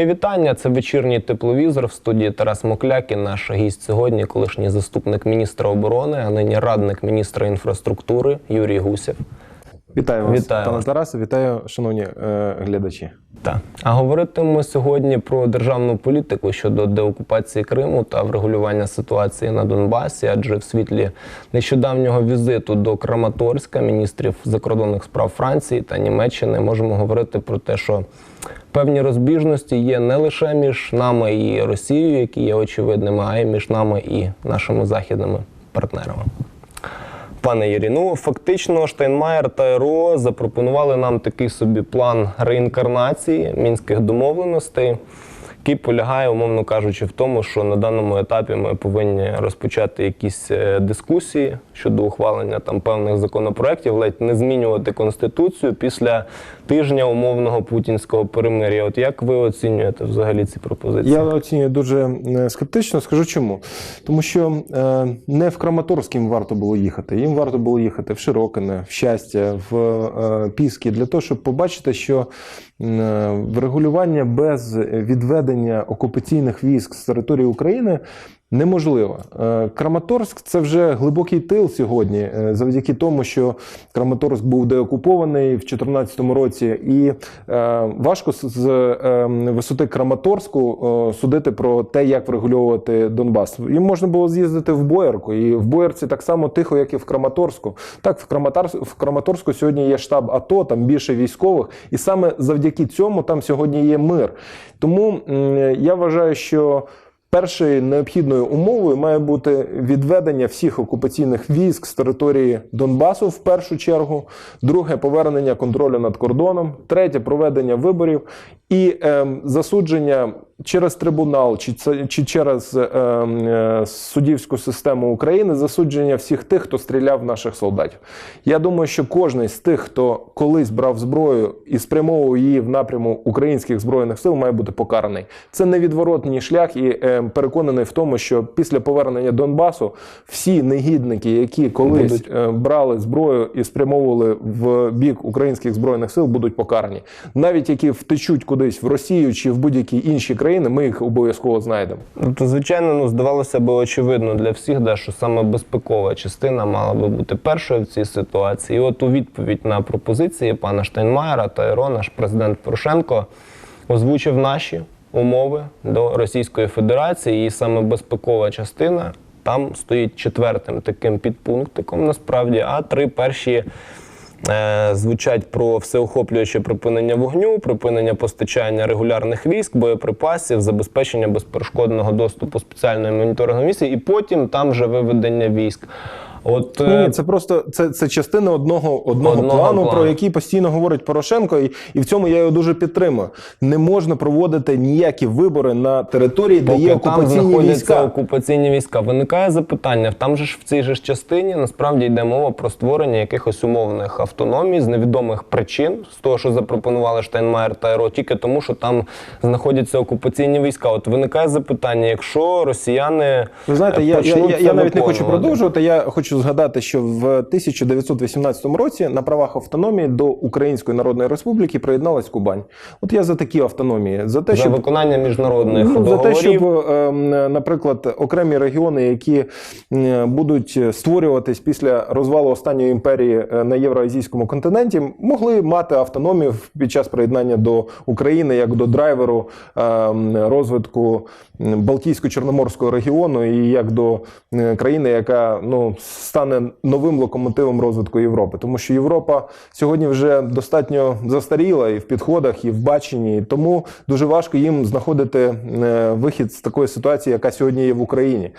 Мої вітання. Це вечірній тепловізор в студії Тарас Мокляк і наш гість сьогодні, колишній заступник міністра оборони, а нині радник міністра інфраструктури Юрій Гусєв. Вітаю вас, Вітаю пане. Тарасе, вітаю, шановні е, глядачі. Так. А говоритимемо сьогодні про державну політику щодо деокупації Криму та врегулювання ситуації на Донбасі, адже в світлі нещодавнього візиту до Краматорська міністрів закордонних справ Франції та Німеччини можемо говорити про те, що певні розбіжності є не лише між нами і Росією, які є очевидними, а й між нами і нашими західними партнерами. Пане Юрій, ну фактично Штайнмаєр та РО запропонували нам такий собі план реінкарнації мінських домовленостей, який полягає, умовно кажучи, в тому, що на даному етапі ми повинні розпочати якісь е, дискусії щодо ухвалення там певних законопроєктів, ледь не змінювати конституцію після тижня умовного путінського перемир'я. От як ви оцінюєте взагалі ці пропозиції? Я оцінюю дуже е, скептично. Скажу чому. Тому що е, не в Краматорськ їм варто було їхати. Їм варто було їхати в Широкине, в щастя, в е, Піски, для того, щоб побачити, що врегулювання без відведення окупаційних військ з території України. Неможливо. Е, Краматорськ це вже глибокий тил сьогодні, е, завдяки тому, що Краматорськ був деокупований в 2014 році, і е, важко з- висоти Краматорську судити про те, як врегульовувати Донбас. Їм можна було з'їздити в Боярку, і в Боярці так само тихо, як і в Краматорську. Так, в Краматорську, в Краматорську сьогодні є штаб АТО, там більше військових, і саме завдяки цьому там сьогодні є мир. Тому я вважаю, що. Першою необхідною умовою має бути відведення всіх окупаційних військ з території Донбасу в першу чергу, друге повернення контролю над кордоном, третє проведення виборів і е, засудження через трибунал чи, чи через ем, е, суддівську систему України засудження всіх тих, хто стріляв в наших солдатів. Я думаю, що кожен з тих, хто колись брав зброю і спрямовував її в напряму українських збройних сил, має бути покараний. Це невідворотній шлях, і е, переконаний в тому, що після повернення Донбасу всі негідники, які колись Будуть. е, брали зброю і спрямовували в бік українських збройних сил, будуть покарані. Навіть які втечуть кудись в Росію чи в будь-які інші країни, ми їх обов'язково знайдемо. Ну, звичайно, ну здавалося б очевидно для всіх, да, що саме безпекова частина мала би бути першою в цій ситуації. І от у відповідь на пропозиції пана Штайнмаєра та ЕРО наш президент Порошенко озвучив наші умови до Російської Федерації, і саме безпекова частина там стоїть четвертим таким підпунктиком, насправді, а три перші. Е, звучать про всеохоплююче припинення вогню, припинення постачання регулярних військ, боєприпасів, забезпечення безперешкодного доступу спеціальної моніторингової місії, і потім там вже виведення військ. От Ні, е, ні, це просто це, це частина одного, одного, Одного плану, плану. про який постійно говорить Порошенко, і, і в цьому я його дуже підтримую. Не можна проводити ніякі вибори на території, де поки є там окупаційні знаходяться війська. окупаційні війська. Виникає запитання: там же ж в цій же ж частині насправді йде мова про створення якихось умовних автономій з невідомих причин, з того, що запропонували Штайнмаєр та ЕРО, тільки тому, що там знаходяться окупаційні війська. От виникає запитання, якщо росіяни Ви знаєте, е, я, я, я, я навіть не хочу продовжувати. Я хочу згадати, що в 1918 році на правах автономії до Української Народної Республіки приєдналась Кубань. От я за такі автономії, за те, за щоб виконання міжнародних Ну, за те, щоб, ем, наприклад, окремі регіони, які будуть створюватись після розвалу останньої імперії е, на євроазійському континенті, могли мати автономію під час приєднання до України як до драйверу ем, розвитку Балтійсько-Чорноморського регіону і як до е, країни, яка ну стане новим локомотивом розвитку Європи, тому що Європа сьогодні вже достатньо застаріла і в підходах, і в баченні, і тому дуже важко їм знаходити е, вихід з такої ситуації, яка сьогодні є в Україні.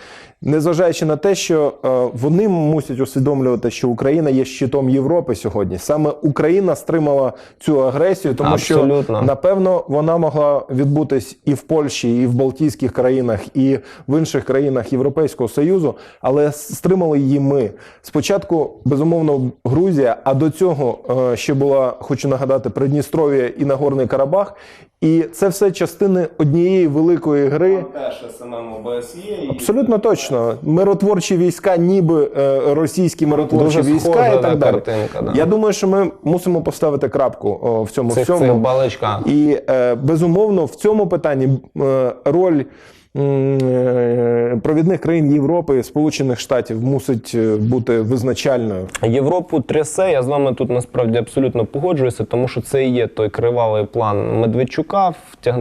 Незважаючи на те, що е, вони мусять усвідомлювати, що Україна є щитом Європи сьогодні. Саме Україна стримала цю агресію, тому Абсолютно. що напевно вона могла відбутись і в Польщі, і в Балтійських країнах, і в інших країнах Європейського Союзу, але стримали її ми. Спочатку, безумовно, Грузія, а до цього е, ще була, хочу нагадати, Придністров'я і Нагорний Карабах. І це все частини однієї великої гри. ОБСЄ. Абсолютно точно. Миротворчі війська, ніби е, російські миротворчі Дуже війська і так далі. картинка, да. Я думаю, що ми мусимо поставити крапку о, в цьому Цих, всьому. цих балачках. І е, безумовно в цьому питанні е, роль е, провідних країн Європи, Сполучених Штатів мусить е, бути визначальною. Європу трясе. Я з вами тут насправді абсолютно погоджуюся, тому що це і є той кривавий план Медведчука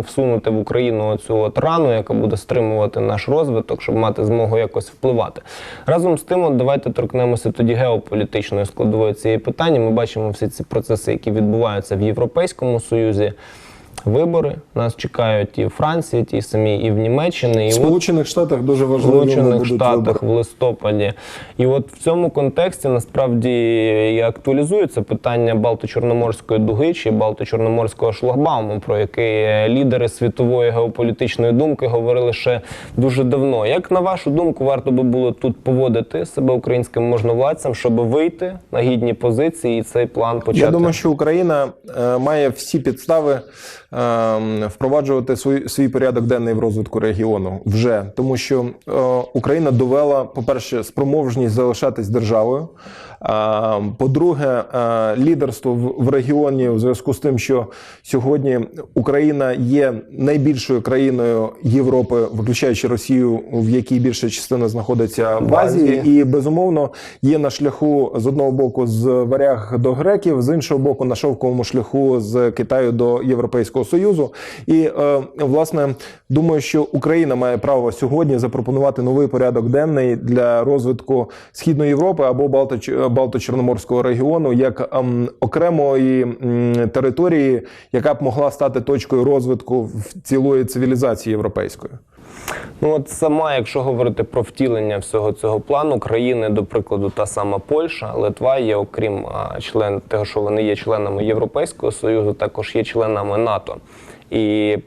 всунути в Україну цю от рану, яка буде стримувати наш розвиток, щоб мати змогу якось впливати. Разом з тим, давайте торкнемося тоді геополітичної складової цієї питання. Ми бачимо всі ці процеси, які відбуваються в Європейському Союзі. Вибори нас чекають і в Франції, ті самі, і в Німеччині. І В от Сполучених Штатах дуже важливо Сполучених Штатах вибори. в листопаді. І от в цьому контексті насправді і актуалізується питання Балто-Чорноморської дуги чи Балто-Чорноморського шлагбауму, про який лідери світової геополітичної думки говорили ще дуже давно. Як на вашу думку, варто би було тут поводити себе українським можновладцям, щоб вийти на гідні позиції і цей план почати? Я думаю, що Україна е, має всі підстави е, впроваджувати свій, свій порядок денний в розвитку регіону вже тому, що е, Україна довела, по-перше, спроможність залишатись державою. Е, по-друге, е, лідерство в, в регіоні в зв'язку з тим, що сьогодні Україна є найбільшою країною Європи, включаючи Росію, в якій більша частина знаходиться в Азії. і безумовно є на шляху з одного боку з варяг до греків, з іншого боку, на шовковому шляху з Китаю до Європейського союзу. І е, власне думаю, що Україна має право сьогодні запропонувати новий порядок денний для розвитку східної Європи або Балто- Балто-Чорноморського регіону як ем, окремої території, яка б могла стати точкою розвитку в цілої цивілізації європейської. Ну от сама, якщо говорити про втілення всього цього плану, країни, до прикладу, та сама Польща, Литва є, окрім член того, що вони є членами Європейського союзу, також є членами НАТО. І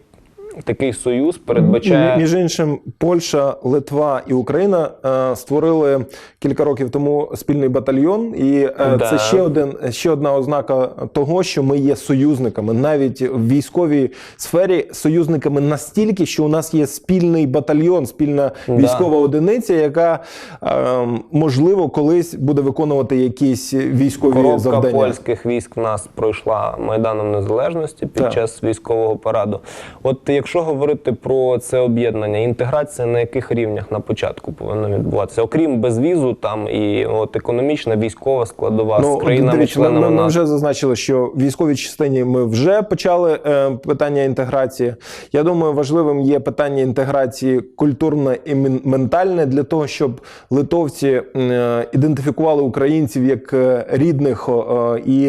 такий союз передбачає Між іншим, Польща, Литва і Україна е, створили кілька років тому спільний батальйон, і е, Да. це ще один ще одна ознака того, що ми є союзниками, навіть в військовій сфері союзниками настільки, що у нас є спільний батальйон, спільна Да. військова одиниця, яка е, можливо колись буде виконувати якісь військові коробка завдання. польських військ в нас пройшла майданом незалежності під Так. час військового параду. От якщо говорити про це об'єднання, інтеграція на яких рівнях на початку повинна відбуватися, окрім безвізу, там і от економічна військова складова з Ну, ми, країнами-членами ми, ми вже зазначили, що в військовій частині ми вже почали е, питання інтеграції. Я думаю, важливим є питання інтеграції культурне і ментальне для того, щоб литовці е, ідентифікували українців як е, рідних, е, і,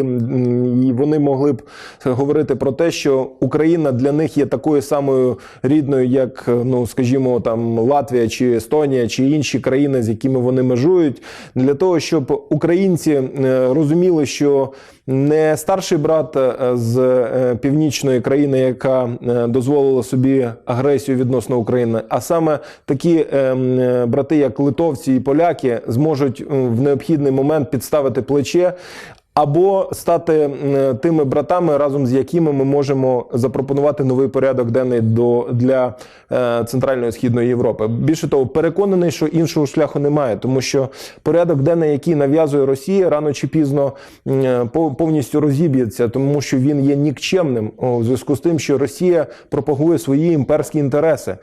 і вони могли б говорити про те, що Україна для них є такою самою рідною, як е, ну, скажімо, там Латвія чи Естонія чи інші країни, з якими вони межують, для того, щоб українці е, розуміли, що не старший брат е, з північної країни, яка дозволила собі агресію відносно України, а саме такі е, е, брати, як литовці і поляки, зможуть в необхідний момент підставити плече. Або стати тими братами, разом з якими ми можемо запропонувати новий порядок денний до для е, центральної східної Європи. Більше того, переконаний, що іншого шляху немає, тому що порядок денний, який нав'язує Росія, рано чи пізно е, по- повністю розіб'ється, тому що він є нікчемним у зв'язку з тим, що Росія пропагує свої імперські інтереси.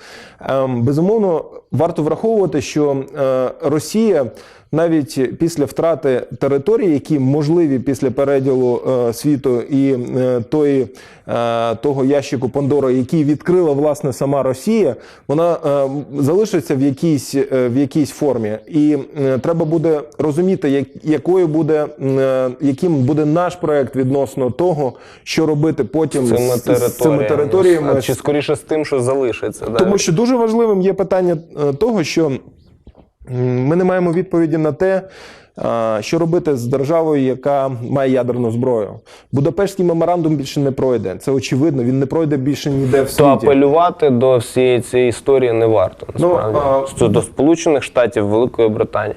Ем, Безумовно, варто враховувати, що е, Росія навіть після втрати територій, які можливі після переділу е, світу і е, тої, е, того ящику Пандори, який відкрила власне сама Росія, вона залишиться в якійсь, в якійсь формі. І треба буде розуміти, як, якою буде, яким буде наш проект відносно того, що робити потім цими з, з цими територіями. Чи скоріше з тим, що залишиться? да? Тому що дуже важливим є питання того, що ми не маємо відповіді на те, що робити з державою, яка має ядерну зброю. Будапештський меморандум більше не пройде. Це очевидно. Він не пройде більше ніде в То апелювати до всієї цієї історії не варто. Ну, Насправді а- до Сполучених Штатів, Великої Британії.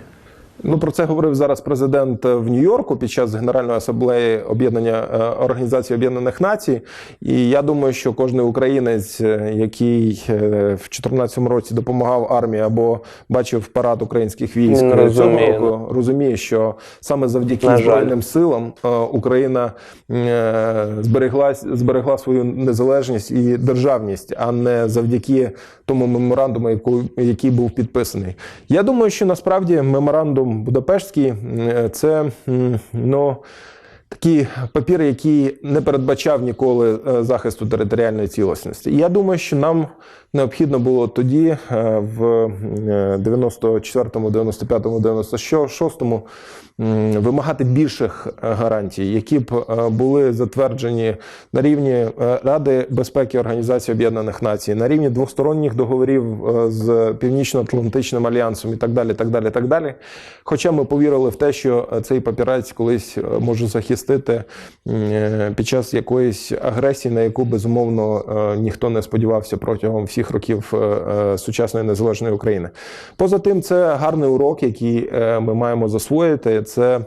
Ну про це говорив зараз президент в Нью-Йорку під час Генеральної асамблеї об'єднання е, Організації Об'єднаних Націй. І я думаю, що кожен українець, е, який е, в 2014 році допомагав армії або бачив парад українських військ Він цього розуміє, року, розуміє, що саме завдяки збройним силам е, Україна е, зберегла зберегла свою незалежність і державність, а не завдяки тому меморандуму, який був підписаний. Я думаю, що насправді меморандум Будапештський е, це ну. Такий папір, який не передбачав ніколи е, захисту територіальної цілісності. І я думаю, що нам необхідно було тоді, е, в е, 94-му, 95-му, 96-му, вимагати більших е, гарантій, які б були затверджені на рівні Ради безпеки Організації Об'єднаних Націй, на рівні двосторонніх договорів з Північно-Атлантичним альянсом і так далі. так далі, так далі. Хоча ми повірили в те, що цей папірець колись може захистити м, е, під час якоїсь агресії, на яку безумовно е, ніхто не сподівався протягом всіх років е, сучасної незалежної України. Поза тим, це гарний урок, який ми маємо засвоїти. Це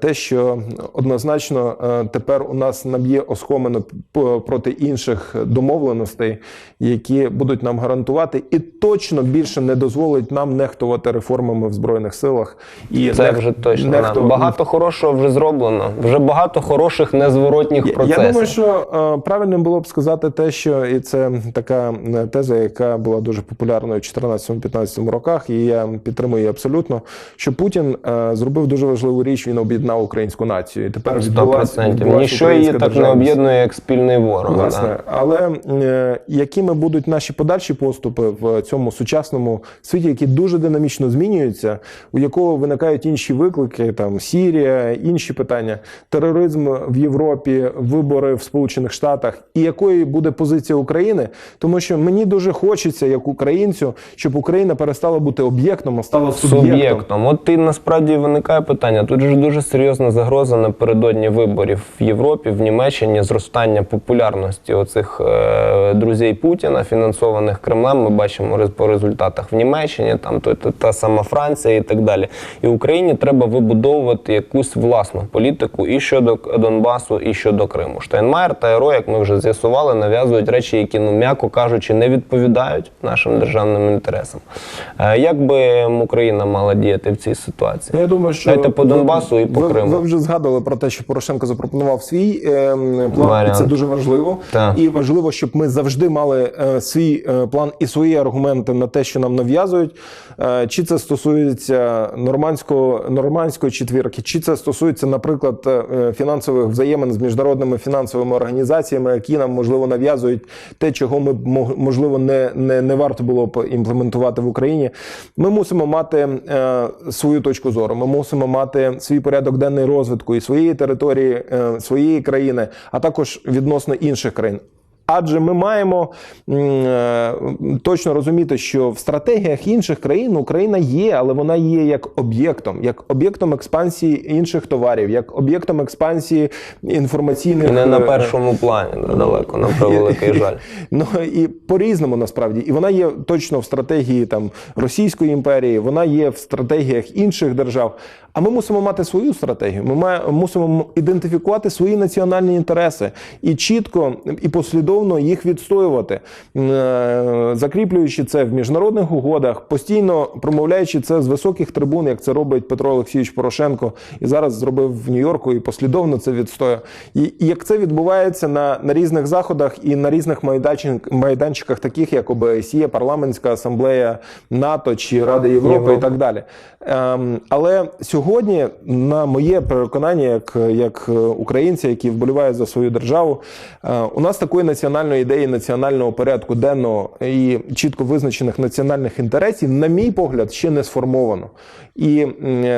те, що однозначно тепер у нас наб'є оскомину п- проти інших домовленостей, які будуть нам гарантувати, і точно більше не дозволить нам нехтувати реформами в збройних силах. І Це нех- вже точно нехту- багато хорошого вже зроблено. Вже багато хороших незворотніх Я- процесів. Я думаю, що е, правильним було б сказати те, що і це така е, теза, яка була дуже популярною в 14-15 роках, і я підтримую її абсолютно. Що Путін е, зробив дуже важливу річ. Він об'єднав українську націю. І тепер відбулась- 100%. відбулась Ніщо її так не об'єднує, як спільний ворог. Власне, да. але е, якими будуть наші подальші поступи в цьому сучасному світі, який дуже динамічно змінюється, у якого виникають інші виклики, там Сірія, інші питання, тероризм в Європі, вибори в Сполучених Штатах, і якою буде позиція України, тому що мені дуже хочеться, як українцю, щоб Україна перестала бути об'єктом, а стала суб'єктом. Суб'єктом. От і насправді виникає питання. Тут же дуже серйозна загроза напередодні виборів в Європі, в Німеччині, зростання популярності оцих е, друзей Путіна, фінансованих Кремлем. Ми бачимо по результатах в Німеччині, там то, то, та сама Франція і так далі. І Україні треба вибудовувати якусь власну політику і щодо Донбасу, і щодо Криму. Штайнмаєр та єро, як ми вже з'ясували, нав'язують речі, які, ну м'яко кажучи, не відповідають нашим державним інтересам. Е, Як би Україна мала діяти в цій ситуації? Я думаю, що Дайте по Донбасу і по ви, Криму. Ви вже згадували про те, що Порошенко запропонував свій е, план. Варіант. Це дуже важливо. Так. І важливо, щоб ми завжди мали е, свій е, план і свої аргументи на те, що нам нав'язують. Е, чи це стосується нормандського нормандської четвірки, чи це стосується, наприклад, е, фінансових взаємин з міжнародними фінансовими організаціями, які нам можливо нав'язують те, чого ми можливо не, не, не варто було б імплементувати в Україні. Ми мусимо мати е, свою точку зору. Ми мусимо мати свій порядок денний розвитку і своєї території, е, своєї країни, а також відносно інших країн. Адже ми маємо е, точно розуміти, що в стратегіях інших країн Україна є, але вона є як об'єктом, як об'єктом експансії інших товарів, як об'єктом експансії інформаційних не на е, першому плані далеко, на превеликий жаль. Ну і по-різному насправді. І вона є точно в стратегії там Російської імперії, вона є в стратегіях інших держав. А ми мусимо мати свою стратегію. Ми мусимо ідентифікувати свої національні інтереси і чітко і послідовно їх відстоювати, е, закріплюючи це в міжнародних угодах, постійно промовляючи це з високих трибун, як це робить Петро Олексійович Порошенко, і зараз зробив в Нью-Йорку і послідовно це відстоює. І, і як це відбувається на, на різних заходах і на різних майданчик, майданчиках, таких як ОБСЄ, парламентська асамблея НАТО чи Рада Європи, Європи. і так далі. Ем, але сьогодні, на моє переконання, як, як е, українця, який вболіває за свою державу, е, у нас такої національної ідеї, національного порядку денного і чітко визначених національних інтересів, на мій погляд, ще не сформовано. І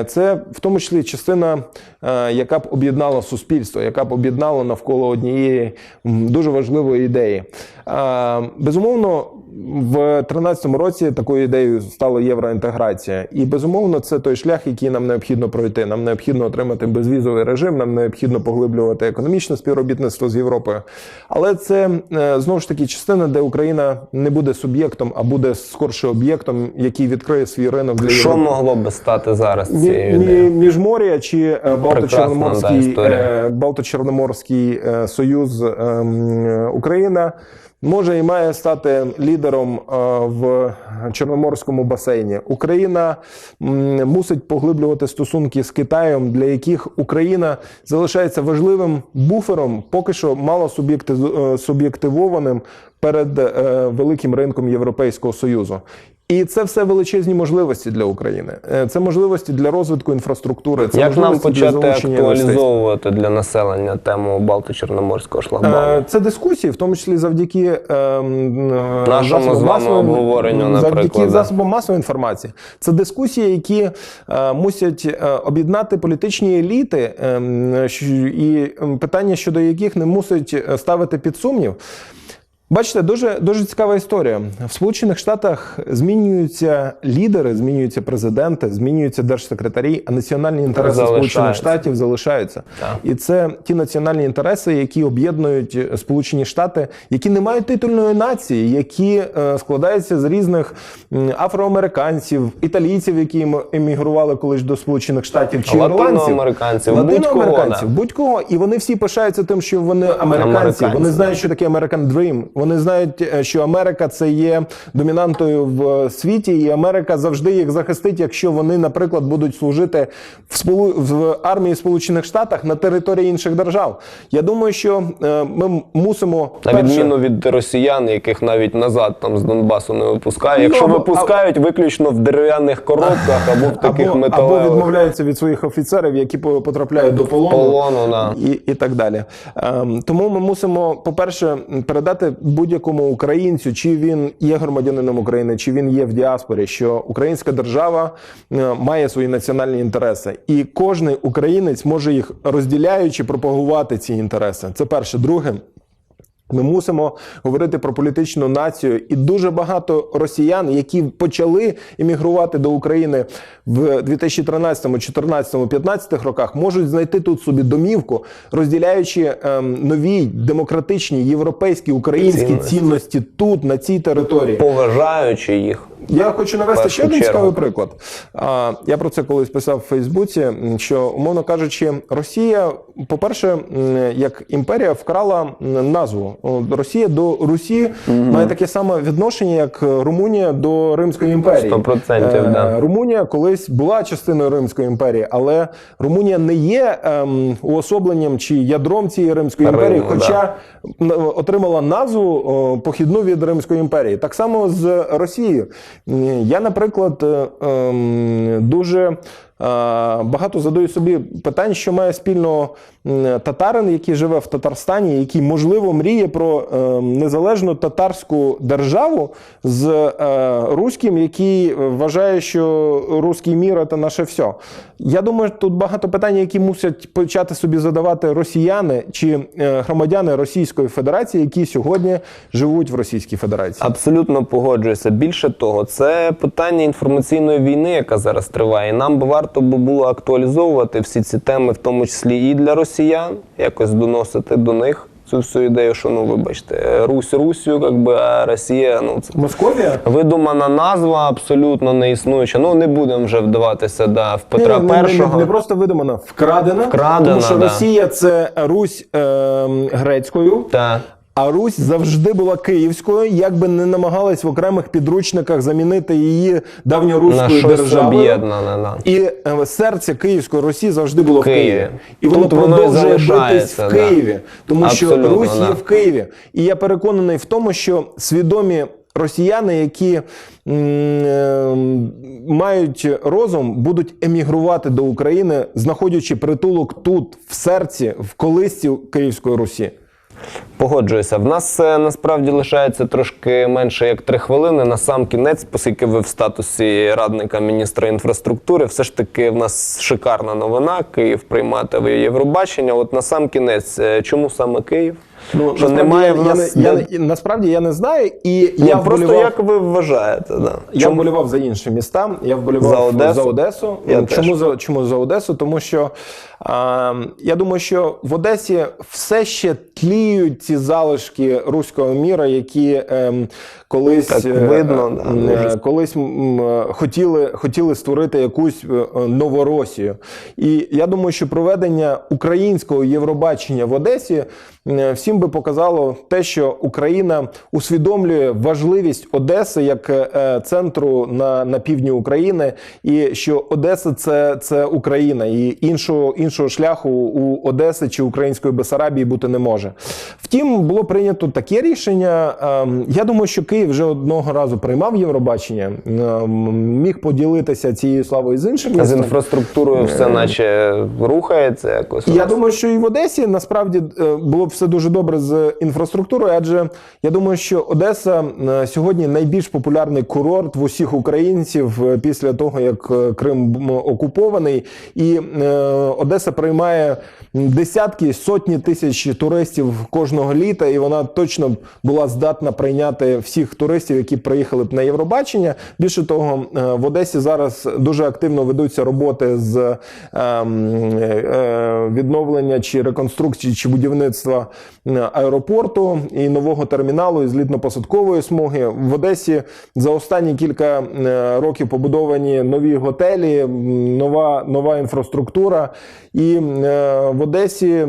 це в тому числі частина, е, яка б об'єднала суспільство, яка б об'єднала навколо однієї дуже важливої ідеї. Е, Безумовно, в 2013 році такою ідеєю стала євроінтеграція, і безумовно це той шлях, який нам необхідно пройти. Нам необхідно отримати безвізовий режим, нам необхідно поглиблювати економічне співробітництво з Європою. Але це знову ж таки частина, де Україна не буде суб'єктом, а буде скорше об'єктом, який відкриє свій ринок для Що Європи. могло би стати зараз цією мі- ідеєю? Міжмор'я чи е, Балто-Чорноморський, е, Балто-Чорноморський е, союз ем, е, Україна може і має стати лідером е, в Чорноморському басейні. Україна мусить поглиблювати стосунки з Китаєм, для яких Україна залишається важливим буфером, поки що мало суб'єкти- е, суб'єктивованим перед е, великим ринком Європейського союзу. І це все величезні можливості для України. Е, Це можливості для розвитку інфраструктури. Це Як нам для почати залучення актуалізовувати для населення тему Балто-Чорноморського? Е, Це дискусії, в тому числі завдяки ем, е, Нашому з вами обговоренню, завдяки наприклад, да. засобам масової інформації. Це дискусії, які мусять об'єднати політичні еліти, ем, і питання щодо яких не мусить ставити під сумнів. Бачите, дуже дуже цікава історія. В Сполучених Штатах змінюються лідери, змінюються президенти, змінюються держсекретарі, а національні інтереси Сполучених Штатів залишаються. Так. І це ті національні інтереси, які об'єднують е, Сполучені Штати, які не мають титульної нації, які е, складаються з різних афроамериканців, італійців, які ем- емігрували колись до Сполучених Штатів, чи ірландців, Латиноамериканців, латиноамериканців, будь-кого, будь-кого, і вони всі пишаються тим, що вони американці. Американці. Вони знають, що таке American Dream. Вони знають, е, що Америка це є домінантою в е, світі, і Америка завжди їх захистить, якщо вони, наприклад, будуть служити в сполу в армії Сполучених Штатах на території інших держав. Я думаю, що е, ми мусимо На перше- відміну від росіян, яких навіть назад там з Донбасу не випускають. Якщо Ну, випускають, виключно в дерев'яних коробках або в таких або, або відмовляються від своїх офіцерів, які по- потрапляють до полону. полону. Да. і, і так далі. Ем, тому ми мусимо, по-перше, передати будь-якому українцю, чи він є громадянином України, чи він є в діаспорі, що українська держава е, має свої національні інтереси, і кожний українець може їх розділяючи пропагувати ці інтереси. Це перше. Друге. Ми мусимо говорити про політичну націю, і дуже багато росіян, які почали іммігрувати до України в 2013, 14, 15 роках, можуть знайти тут собі домівку, розділяючи ем, нові демократичні європейські українські Цінності. цінності тут, на цій території. Поважаючи їх. Я хочу навести ще один цікавий приклад. А, Я про це колись писав в Фейсбуці. Що умовно кажучи, Росія, по-перше, як імперія вкрала назву. Росія до Русі має таке саме відношення, як Румунія до Римської імперії. 100%, Е, да. Румунія колись була частиною Римської імперії, але Румунія не є ем, уособленням чи ядром цієї Римської Риму, імперії, да. хоча м, отримала назву похідну від Римської імперії. Так само з Росією. Я, наприклад, е, ем, дуже е, багато задаю собі питань, що має спільного татарин, який живе в Татарстані, який можливо мріє про ем, незалежну татарську державу з е, руським, який вважає, що руський мір це наше все. Я думаю, тут багато питань, які мусять почати собі задавати росіяни чи е, громадяни Російської Федерації, які сьогодні живуть в Російській Федерації. Абсолютно погоджуюся. Більше того, це питання інформаційної війни, яка зараз триває. Нам би варто було актуалізовувати всі ці теми, в тому числі і для росіян, якось доносити до них цю всю ідею, що ну вибачте, Русь Русю, якби а Росія, ну це Московія? видумана назва, абсолютно не існуюча. Ну не будемо вже вдаватися да, в Петра Ні, не, не, не, не просто видумана, вкрадена, Вкрадена, тому що да. Росія це Русь е, грецькою. Та. А Русь завжди була київською, як би не намагались в окремих підручниках замінити її давньоруською державою. І е, серце Київської Русі завжди було в Києві. Києві. І воно Тут воно продовжує битись залишається, в да. Києві, тому що Абсолютно, Русь да. є в Києві. І я переконаний в тому, що свідомі росіяни, які м, е, мають розум, будуть емігрувати до України, знаходячи притулок тут, в серці, в колисці Київської Русі. Погоджуюся. В нас е, насправді лишається трошки менше як три хвилини. На сам кінець, оскільки ви в статусі радника міністра інфраструктури, все ж таки в нас шикарна новина. Київ прийматиме Євробачення. От на сам кінець, е, чому саме Київ? Ну, що немає я, в нас. я, я, насправді я не знаю, і Ні, я просто вболівав, як ви вважаєте? Да. я Чому? вболівав за інші міста. Я вболівав За Одесу? за Одесу. Я чому теж. за чому за Одесу? Тому що я думаю, що в Одесі все ще тліють ці залишки руського міра, які ем, колись Так е, видно, да, м, дуже. е, колись хотіли, хотіли створити якусь е, новоросію. І я думаю, що проведення українського Євробачення в Одесі всім би показало те, що Україна усвідомлює важливість Одеси як центру на, на півдні України, і що Одеса це, це Україна, і іншого, іншого шляху у Одеси чи української Бесарабії бути не може. Втім, було прийнято таке рішення. Ем, Я думаю, що Київ вже одного разу приймав Євробачення, ем, міг поділитися цією славою з іншим З інфраструктурою все наче рухається якось. Я думаю, що і в Одесі насправді е, було б все дуже добре з інфраструктурою, адже я думаю, що Одеса е, сьогодні найбільш популярний курорт в усіх українців е, після того, як Крим окупований, і е, Одеса приймає десятки, сотні тисяч туристів кожного літа, і вона точно була здатна прийняти всіх туристів, які приїхали б на Євробачення. Більше того, е, в Одесі зараз дуже активно ведуться роботи з ем, е, відновлення чи реконструкції чи будівництва е, аеропорту і нового терміналу і злітно-посадкової смуги. В Одесі за останні кілька е, років побудовані нові готелі, нова, нова інфраструктура. І е, в Одесі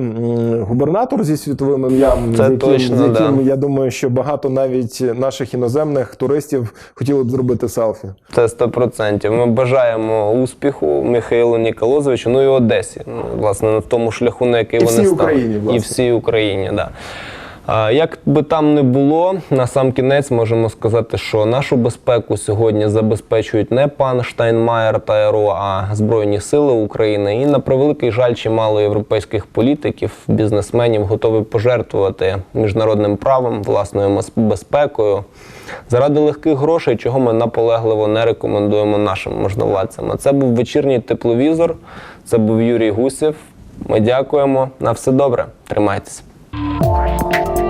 губернатор зі світовим ім'ям, з яким, точно, з яким да. я думаю, що багато навіть наших іноземних туристів хотіли б зробити селфі. Це 100%. Ми бажаємо успіху Михайлу Ніколозовичу, ну і Одесі. Ну, власне, на тому шляху, на який І вони всій стали. Україні, власне. І всій Україні, да. Як би там не було, на сам кінець можемо сказати, що нашу безпеку сьогодні забезпечують не пан Штайнмаєр та РО, а Збройні Сили України. І на превеликий жаль, чимало європейських політиків, бізнесменів готові пожертвувати міжнародним правом, власною безпекою заради легких грошей, чого ми наполегливо не рекомендуємо нашим можновладцям. Це був вечірній тепловізор. Це був Юрій Гусєв. Ми дякуємо. На все добре. Тримайтеся. Bye.